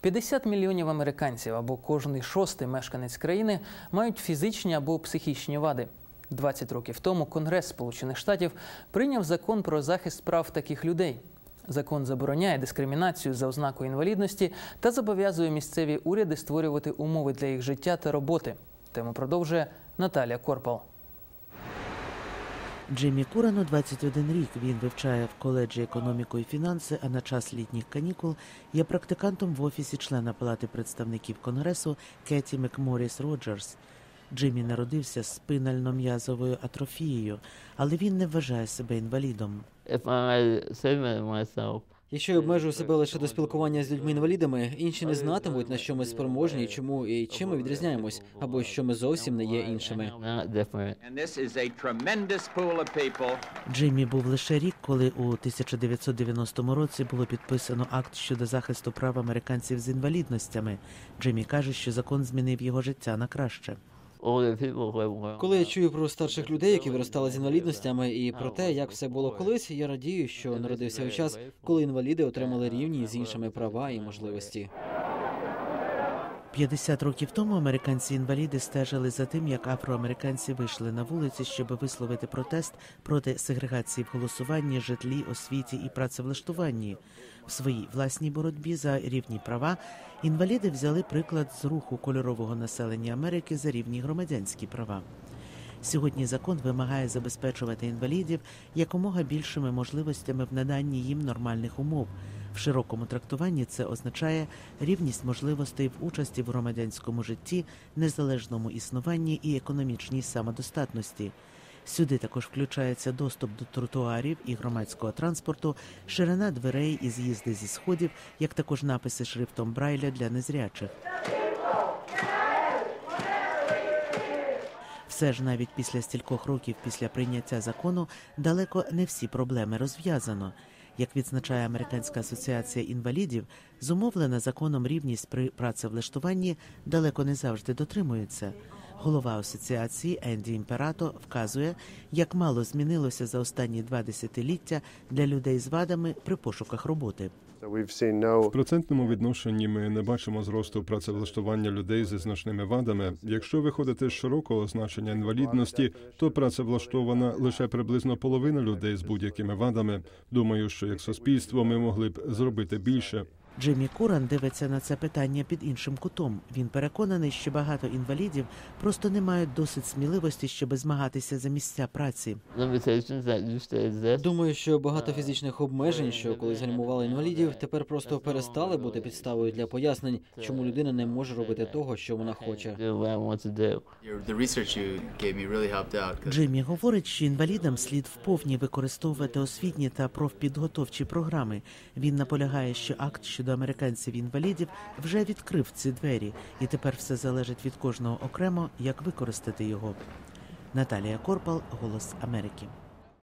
50 мільйонів американців або кожний шостий мешканець країни мають фізичні або психічні вади. 20 років тому Конгрес Сполучених Штатів прийняв закон про захист прав таких людей. Закон забороняє дискримінацію за ознакою інвалідності та зобов'язує місцеві уряди створювати умови для їх життя та роботи. Тему продовжує Наталія Корпал. Джиммі Курану 21 рік. Він вивчає в коледжі економіку і фінанси, а на час літніх канікул є практикантом в офісі члена Палати представників Конгресу Кеті Макморіс Роджерс. Джиммі народився з спинально-м'язовою атрофією, але він не вважає себе інвалідом. if I myself, Якщо я обмежую себе лише до спілкування з людьми-інвалідами, інші не знатимуть, на що ми спроможні, чому і чим ми відрізняємось, або що ми зовсім не є іншими. Джиммі був лише рік, коли у 1990 році було підписано акт щодо захисту прав американців з інвалідностями. Джиммі каже, що закон змінив його життя на краще. Коли я чую про старших людей, які виростали з інвалідностями, і про те, як все було колись, я радію, що народився у час, коли інваліди отримали рівні з іншими права і можливості. 50 років тому американці-інваліди стежили за тим, як афроамериканці вийшли на вулиці, щоб висловити протест проти сегрегації в голосуванні, житлі, освіті і працевлаштуванні. В своїй власній боротьбі за рівні права інваліди взяли приклад з руху кольорового населення Америки за рівні громадянські права. Сьогодні закон вимагає забезпечувати інвалідів якомога більшими можливостями в наданні їм нормальних умов. В широкому трактуванні це означає рівність можливостей в участі в громадянському житті, незалежному існуванні і економічній самодостатності. Сюди також включається доступ до тротуарів і громадського транспорту, ширина дверей і з'їзди зі сходів, як також написи шрифтом Брайля для незрячих. Все ж навіть після стількох років після прийняття закону далеко не всі проблеми розв'язано. Як відзначає Американська асоціація інвалідів, зумовлена законом рівність при працевлаштуванні далеко не завжди дотримується. Голова асоціації Енді Імперато вказує, як мало змінилося за останні два десятиліття для людей з вадами при пошуках роботи. В процентному відношенні ми не бачимо зросту працевлаштування людей зі значними вадами. Якщо виходити з широкого значення інвалідності, то працевлаштована лише приблизно половина людей з будь-якими вадами. Думаю, що як суспільство ми могли б зробити більше. Джиммі Куран дивиться на це питання під іншим кутом. Він переконаний, що багато інвалідів просто не мають досить сміливості, щоб змагатися за місця праці. Думаю, що багато фізичних обмежень, що колись гальмували інвалідів, тепер просто перестали бути підставою для пояснень, чому людина не може робити того, що вона хоче. Джиммі говорить, що інвалідам слід вповні використовувати освітні та профпідготовчі програми. Він наполягає, що акт щодо американців-інвалідів вже відкрив ці двері, і тепер все залежить від кожного окремо, як використати його. Наталія Корпал, Голос Америки.